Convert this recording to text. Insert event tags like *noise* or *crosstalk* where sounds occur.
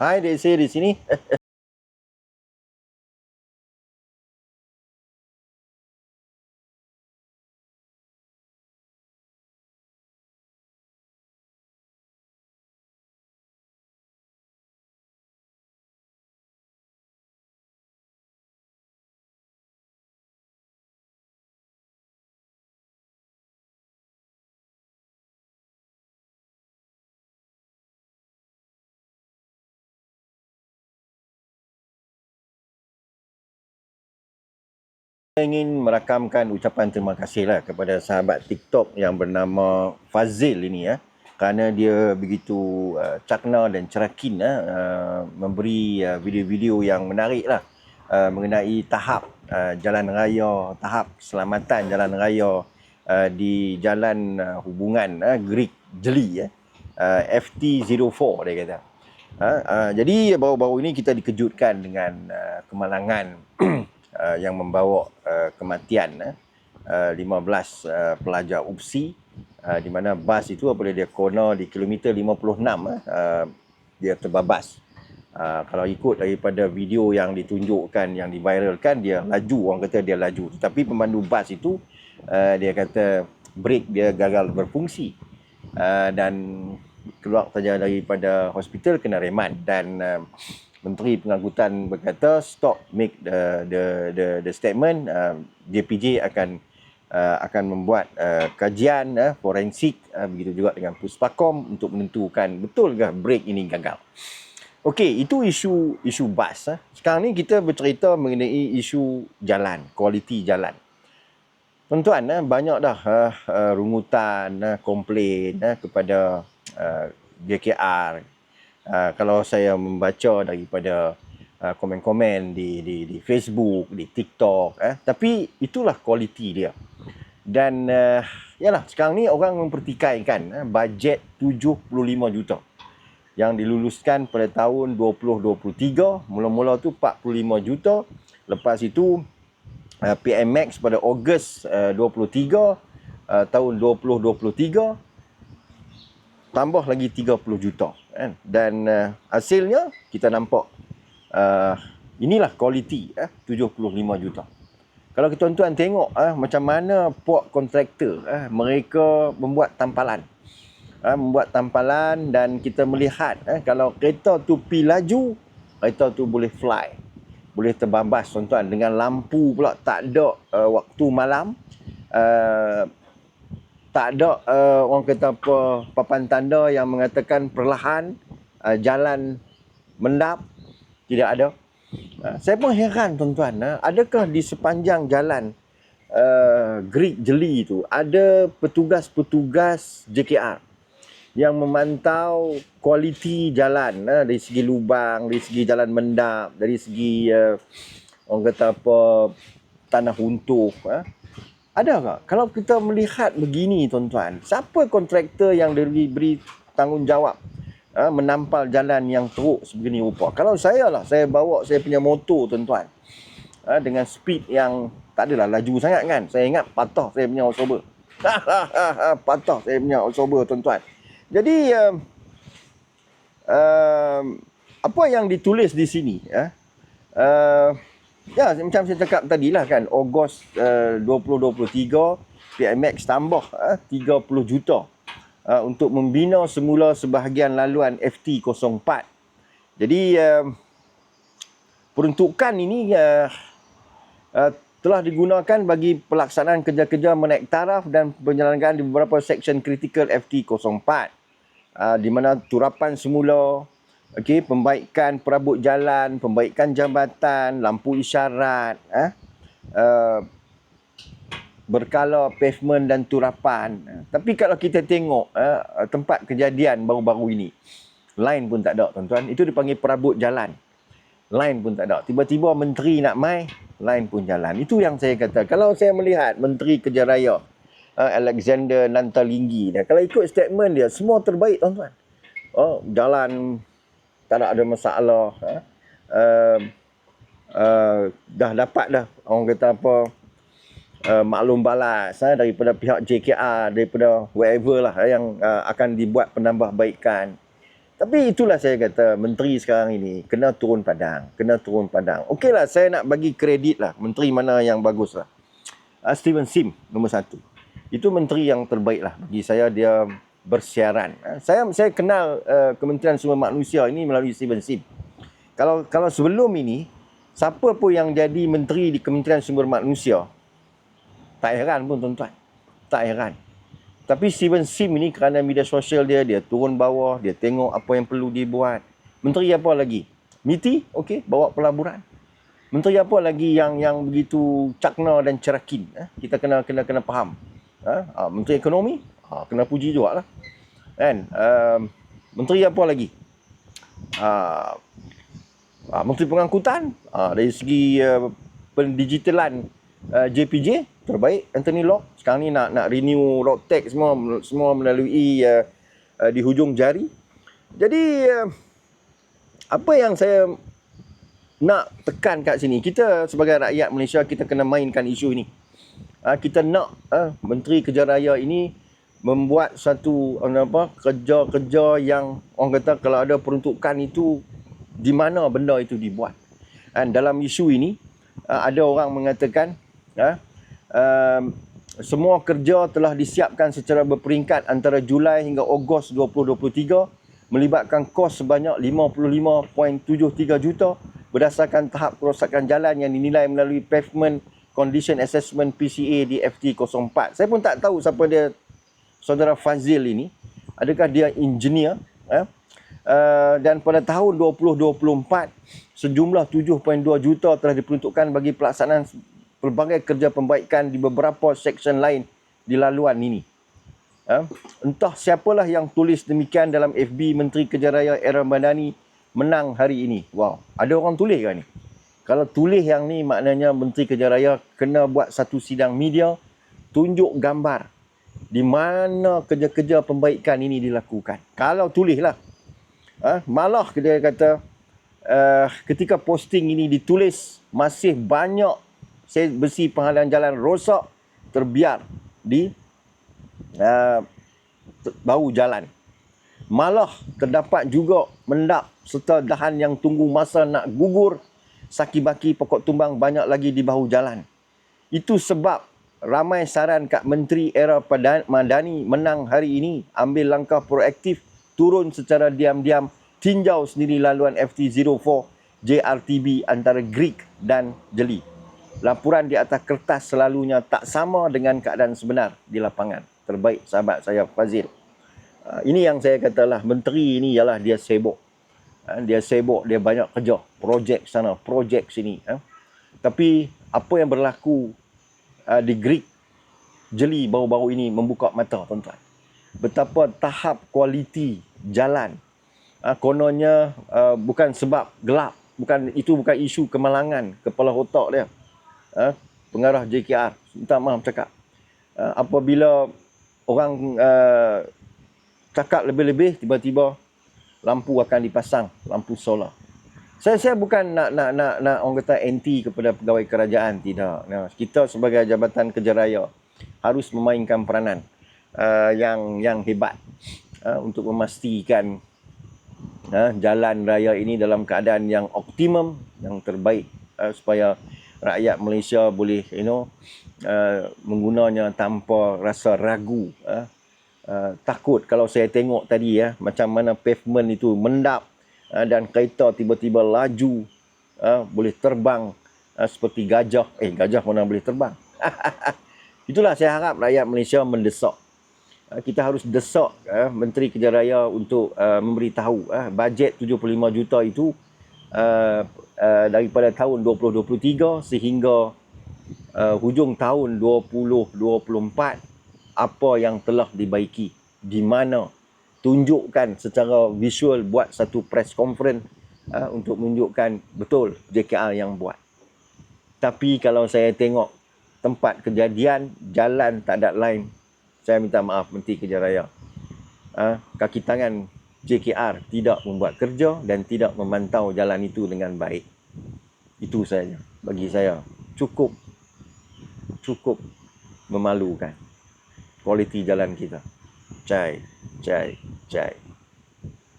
Hai, Desi di sini. Saya ingin merakamkan ucapan terima kasih lah kepada sahabat TikTok yang bernama Fazil ini ya. Kerana dia begitu uh, cakna dan cerakin uh, uh, memberi uh, video-video yang menarik lah uh, mengenai tahap uh, jalan raya, tahap keselamatan jalan raya uh, di jalan uh, hubungan uh, Greek Jeli ya. Uh, FT04 dia kata. Uh, uh, jadi baru-baru ini kita dikejutkan dengan uh, kemalangan *clears throat* uh, yang membawa uh, kematian uh, 15 uh, pelajar UPSI uh, di mana bas itu apabila dia kona di kilometer 56 uh, dia terbabas. Uh, kalau ikut daripada video yang ditunjukkan yang diviralkan dia laju orang kata dia laju. Tetapi pemandu bas itu uh, dia kata brake dia gagal berfungsi. Uh, dan keluar saja daripada hospital kena reman dan uh, Menteri Pengangkutan berkata stop make the the the, the statement uh, JPJ akan uh, akan membuat uh, kajian uh, forensik uh, begitu juga dengan Puspakom untuk menentukan betul ke brake ini gagal. Okey, itu isu isu bas. Uh. Sekarang ni kita bercerita mengenai isu jalan, kualiti jalan. Tuan-tuan, uh, banyak dah uh, uh, rungutan, uh, komplain uh, kepada uh, JKR uh, kalau saya membaca daripada uh, komen-komen di, di di Facebook, di TikTok, eh, tapi itulah kualiti dia. Dan uh, yalah sekarang ni orang mempertikaikan eh, bajet 75 juta yang diluluskan pada tahun 2023, mula-mula tu 45 juta, lepas itu PMX pada Ogos uh, 23 uh, tahun 2023 tambah lagi 30 juta kan? Dan uh, hasilnya kita nampak uh, inilah kualiti eh 75 juta. Kalau kita tuan-tuan tengok eh, macam mana puak kontraktor eh, mereka membuat tampalan. Eh, membuat tampalan dan kita melihat eh, kalau kereta tu pi laju kereta tu boleh fly. Boleh terbabas tuan-tuan. Dengan lampu pula tak ada uh, waktu malam uh, tak ada uh, orang kata apa papan tanda yang mengatakan perlahan uh, jalan mendap. Tidak ada. Uh, saya pun heran tuan-tuan uh, adakah di sepanjang jalan uh, Greek Jeli itu ada petugas-petugas JKR yang memantau kualiti jalan uh, dari segi lubang dari segi jalan mendap dari segi uh, orang kata apa tanah runtuh uh, ada tak? Kalau kita melihat begini tuan-tuan, siapa kontraktor yang diberi tanggungjawab ha, menampal jalan yang teruk sebegini rupa? Kalau saya lah, saya bawa saya punya motor tuan-tuan ha, dengan speed yang tak adalah laju sangat kan. Saya ingat patah saya punya Oktober. *laughs* patah saya punya Oktober tuan-tuan. Jadi, um, um, apa yang ditulis di sini? Ya, uh, Ya, macam saya cakap tadi lah kan, Ogos uh, 2023, PMX tambah uh, 30 juta uh, untuk membina semula sebahagian laluan FT04. Jadi, uh, peruntukan ini uh, uh, telah digunakan bagi pelaksanaan kerja-kerja menaik taraf dan penyelenggaraan di beberapa seksyen kritikal FT04. Uh, di mana turapan semula Okey, pembaikan perabot jalan, pembaikan jambatan, lampu isyarat, eh, uh, berkala pavement dan turapan. Tapi kalau kita tengok uh, tempat kejadian baru-baru ini, line pun tak ada tuan-tuan. Itu dipanggil perabot jalan. Line pun tak ada. Tiba-tiba menteri nak mai, line pun jalan. Itu yang saya kata. Kalau saya melihat menteri kerja raya, uh, Alexander Nantalinggi, dia, kalau ikut statement dia, semua terbaik tuan-tuan. Oh, jalan tak ada masalah eh. uh, uh, dah dapat dah orang kata apa uh, maklum balas eh, daripada pihak JKR daripada whoever lah eh, yang uh, akan dibuat penambahbaikan Tapi itulah saya kata menteri sekarang ini kena turun padang, kena turun padang. Okeylah saya nak bagi kredit lah menteri mana yang bagus lah. Uh, Steven Sim nombor satu. Itu menteri yang terbaik lah bagi saya dia bersiaran. Uh, saya saya kenal uh, Kementerian Sumber Manusia ini melalui Steven Sim. Kalau kalau sebelum ini siapa pun yang jadi menteri di Kementerian Sumber Manusia tak heran pun tuan-tuan. Tak heran. Tapi Steven Sim ini kerana media sosial dia, dia turun bawah, dia tengok apa yang perlu dibuat. Menteri apa lagi? MITI, okey, bawa pelaburan. Menteri apa lagi yang yang begitu cakna dan cerakin? Eh? Kita kena kena kena faham. Eh? Menteri Ekonomi, ha, kena puji juga lah. Kan? Uh, Menteri apa lagi? Uh, uh, Menteri Pengangkutan, uh, dari segi uh, pendigitalan uh, JPJ, terbaik Anthony Locke sekarang ni nak nak renew road tax semua semua melalui uh, uh, di hujung jari jadi uh, apa yang saya nak tekan kat sini kita sebagai rakyat Malaysia kita kena mainkan isu ini uh, kita nak uh, menteri kejaraya ini membuat satu apa kerja-kerja yang orang kata kalau ada peruntukan itu di mana benda itu dibuat dan dalam isu ini uh, ada orang mengatakan uh, um, semua kerja telah disiapkan secara berperingkat antara Julai hingga Ogos 2023 melibatkan kos sebanyak 55.73 juta berdasarkan tahap kerosakan jalan yang dinilai melalui Pavement Condition Assessment PCA di FT04. Saya pun tak tahu siapa dia saudara Fazil ini. Adakah dia engineer? Eh? Uh, dan pada tahun 2024 sejumlah 7.2 juta telah diperuntukkan bagi pelaksanaan pelbagai kerja pembaikan di beberapa seksyen lain di laluan ini. Ha? Entah siapalah yang tulis demikian dalam FB Menteri Kejaraya Era Madani menang hari ini. Wow, ada orang tulis ke ni? Kalau tulis yang ni maknanya Menteri Kejaraya kena buat satu sidang media tunjuk gambar di mana kerja-kerja pembaikan ini dilakukan. Kalau tulislah. Ha? Malah dia kata uh, ketika posting ini ditulis masih banyak besi penghalang jalan rosak terbiar di uh, bau jalan. Malah terdapat juga mendap serta dahan yang tunggu masa nak gugur saki-baki pokok tumbang banyak lagi di bahu jalan. Itu sebab ramai saran kat Menteri Era Madani menang hari ini ambil langkah proaktif turun secara diam-diam tinjau sendiri laluan FT04 JRTB antara Greek dan Jeli laporan di atas kertas selalunya tak sama dengan keadaan sebenar di lapangan. Terbaik sahabat saya Fazil. Uh, ini yang saya katalah menteri ini ialah dia sibuk. Uh, dia sibuk, dia banyak kerja, projek sana, projek sini. Uh. Tapi apa yang berlaku uh, di Greek jeli baru-baru ini membuka mata tuan-tuan. Betapa tahap kualiti jalan. Uh, kononnya uh, bukan sebab gelap, bukan itu bukan isu kemalangan kepala otak dia. Uh, pengarah JKR minta maaf cakap uh, apabila orang uh, cakap lebih-lebih tiba-tiba lampu akan dipasang lampu solar saya saya bukan nak nak nak nak orang kata anti kepada pegawai kerajaan. Tidak. Nah, kita sebagai jabatan kerja raya harus memainkan peranan uh, yang yang hebat uh, untuk memastikan uh, jalan raya ini dalam keadaan yang optimum yang terbaik uh, supaya rakyat Malaysia boleh you know uh, menggunanya tanpa rasa ragu uh, uh, takut. Kalau saya tengok tadi ya uh, macam mana pavement itu mendap dan kereta tiba-tiba laju uh, boleh terbang uh, seperti gajah. Eh gajah mana boleh terbang? *laughs* Itulah saya harap rakyat Malaysia mendesak. Kita harus desak Menteri Kejaraya untuk uh, memberitahu bajet 75 juta itu daripada tahun 2023 sehingga hujung tahun 2024 apa yang telah dibaiki di mana tunjukkan secara visual buat satu press conference uh, untuk menunjukkan betul JKR yang buat tapi kalau saya tengok tempat kejadian jalan tak ada line saya minta maaf Menteri Kejaraya uh, kaki tangan JKR tidak membuat kerja dan tidak memantau jalan itu dengan baik. Itu saja bagi saya. Cukup cukup memalukan kualiti jalan kita. chạy chạy chạy.